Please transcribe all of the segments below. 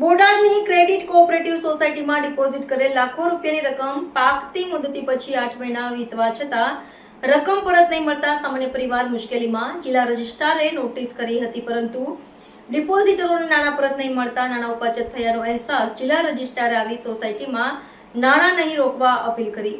બોટાદની credit cooperative સોસાયટીમાં deposit કરેલ લાખો રૂપિયાની રકમ પાકતી મુદતી પછી આઠ મહિના વીતવા છતાં રકમ પરત નહીં મળતા સામાન્ય પરિવાર મુશ્કેલીમાં જિલ્લા રજિસ્ટ્રારે નોટિસ કરી હતી, પરંતુ ડિપોઝિટરોને નાણાં પરત નહીં મળતા નાણાં ઉપાચત થયાનો અહેસાસ જિલ્લા રજિસ્ટ્રારે આવી સોસાયટીમાં નાણાં નહીં રોકવા અપીલ કરી.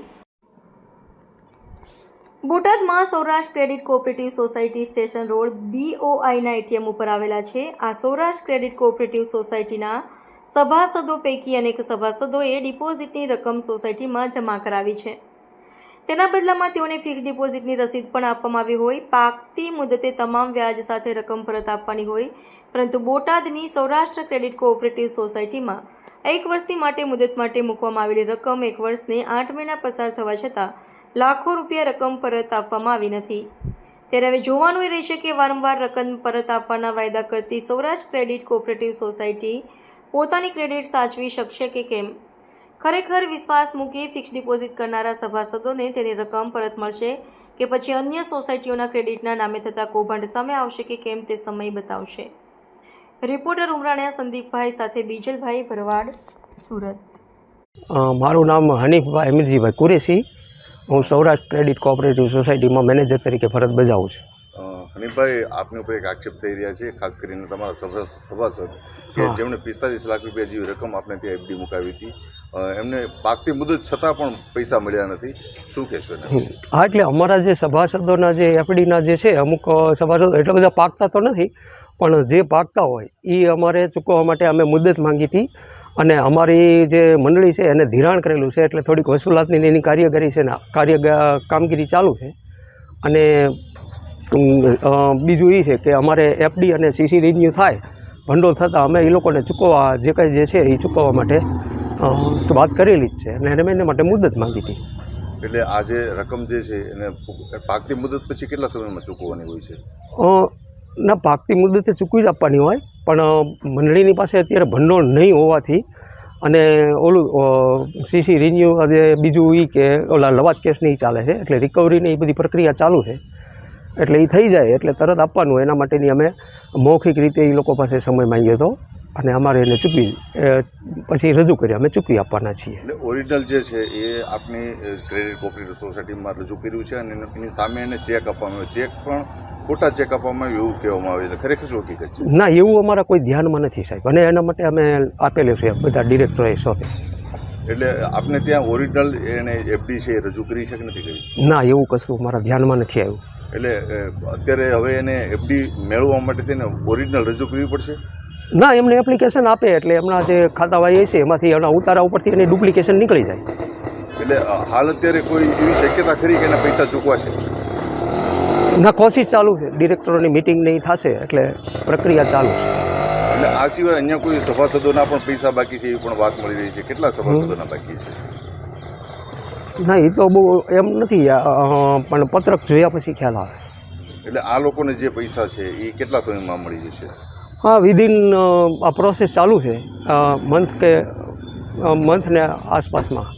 બોટાદમાં Saurashtra credit cooperative society station road બીઓઆઈના ATM ઉપર આવેલા છે. આ સૌરાષ્ટ્ર ક્રેડિટ કોઓપરેટિવ સોસાયટીના સભાસદો પૈકી અનેક સભાસદોએ ડિપોઝિટની રકમ સોસાયટીમાં જમા કરાવી છે. તેના બદલામાં તેઓને ફિક્સ ડિપોઝિટની રસીદ પણ આપવામાં આવી હોય. પાકતી મુદતે તમામ વ્યાજ સાથે રકમ પરત આપવાની હોય. પરંતુ બોટાદની સૌરાષ્ટ્ર ક્રેડિટ કોઓપરેટિવ સોસાયટીમાં એક વર્ષની માટે મુદત માટે મૂકવામાં આવેલી રકમ એક વર્ષને આઠ મહિના પસાર થવા છતાં લાખો રૂપિયા રકમ પરત આપવામાં આવી નથી. ત્યારે હવે જોવાનું એ રહેશે કે વારંવાર રકમ પરત આપવાના વાયદા કરતી સૌરાષ્ટ્ર ક્રેડિટ કોઓપરેટિવ સોસાયટી પોતાની ક્રેડિટ સાચવી શકશે કે કેમ? ખરેખર વિશ્વાસ મૂકી ફિક્સ ડિપોઝિટ કરનારા સભાસદોને તેની રકમ પરત મળશે કે પછી અન્ય સોસાયટીઓના ક્રેડિટના નામે થતા કૌભાંડ સામે આવશે કે કેમ તે સમય બતાવશે. રિપોર્ટર ઉમરાણ્યા સંદીપભાઈ સાથે બીજલભાઈ ભરવાડ, સુરત. મારું નામ હનીફભાઈ અમીરજીભાઈ કુરેશી. હું સૌરાષ્ટ્ર ક્રેડિટ કોઓપરેટિવ સોસાયટીમાં મેનેજર તરીકે ફરજ બજાવું છું. હનીફભાઈ આપની ઉપર એક આક્ષેપ થઈ રહ્યા છે ખાસ કરીને તમારા સભા સભાસદ કે જેમણે પિસ્તાલીસ લાખ રૂપિયા જેવી રકમ આપણે ત્યાં એફડી મુકાવી હતી. એમને પાકતી મુદત છતાં પણ પૈસા મળ્યા નથી. શું કહેશો હા એટલે અમારા જે સભાસદોના જે એફડીના જે છે અમુક સભાસદો એટલા બધા પાકતા તો નથી પણ જે પાકતા હોય એ અમારે ચૂકવવા માટે અમે મુદત માંગી હતી. અને અમારી જે મંડળી છે એને ધિરાણ કરેલું છે એટલે થોડીક વસૂલાતની એની કાર્યગરી છે ને કાર્ય કામગીરી ચાલુ છે. અને બીજું એ છે કે અમારે એફડી અને સીસી રિન્યુ થાય ભંડોળ થતાં અમે એ લોકોને ચૂકવવા જે કંઈ જે છે એ ચૂકવવા માટે વાત કરેલી જ છે અને એને એને માટે મુદત માંગી હતી. એટલે આ જે રકમ જે છે એને પાકતી મુદત પછી કેટલા સમયમાં ચૂકવવાની હોય છે? ના પાકતી મુદતે ચૂકવી જ આપવાની હોય પણ મંડળીની પાસે અત્યારે ભંડોળ નહીં હોવાથી અને ઓલું સીસી રિન્યુ આજે બીજું એ કે, ઓલા લવાજ કેસ નહીં ચાલે છે. એટલે રિકવરીની એ બધી પ્રક્રિયા ચાલુ છે. એટલે એ થઈ જાય, એટલે તરત આપવાનું. એના માટેની અમે મૌખિક રીતે એ લોકો પાસે સમય માંગ્યો હતો અને અમારે એને ચૂકવી પછી રજૂ કરી અમે ચૂકવી આપવાના છીએ. ઓરિજિનલ જે છે એ આપની ક્રેડિટ કોઓપરેટિવ સોસાયટીમાં રજૂ કર્યું છે અને એની સામે એને ચેક આપવાનો ચેક પણ ખોટા ચેકઅપમાં આપવામાં એવું કહેવામાં આવે છે. ખરેખર શું હકીકત છે? ના એવું અમારા કોઈ ધ્યાનમાં નથી સાહેબ. અને એના માટે અમે આપેલું છે બધા ડિરેક્ટરોએ સાથે. એટલે આપને ત્યાં ઓરિજિનલ એને એફડી છે એ રજૂ કરી છે કે નથી કરી? ના એવું કશું મારા ધ્યાનમાં નથી આવ્યું. એટલે અત્યારે હવે એને એફડી મેળવવા માટે તેને ઓરિજિનલ રજૂ કરવી પડશે? ના એમને એપ્લિકેશન આપે એટલે એમના જે ખાતાવાળી છે એમાંથી એના ઉતારા ઉપરથી એની ડુપ્લિકેશન નીકળી જાય. એટલે હાલ અત્યારે કોઈ એવી શક્યતા ખરી કે એના પૈસા ચૂકવાશે? ના કોશિશ ચાલુ છે. ડિરેક્ટરોની મિટિંગ નહીં થશે એટલે પ્રક્રિયા ચાલુ છે. એટલે આ સિવાય અન્ય કોઈ સભાસદોના પણ પૈસા બાકી છે એવી પણ વાત મળી રહી છે? કેટલા સભાસદોના બાકી છે? ના એ તો બહુ એમ નથી પણ પત્રક જોયા પછી ખ્યાલ આવે. એટલે આ લોકોને જે પૈસા છે એ કેટલા સમયમાં મળી જશે? હા વિધિન આ પ્રોસેસ ચાલુ છે મંથ કે મંથને આસપાસમાં.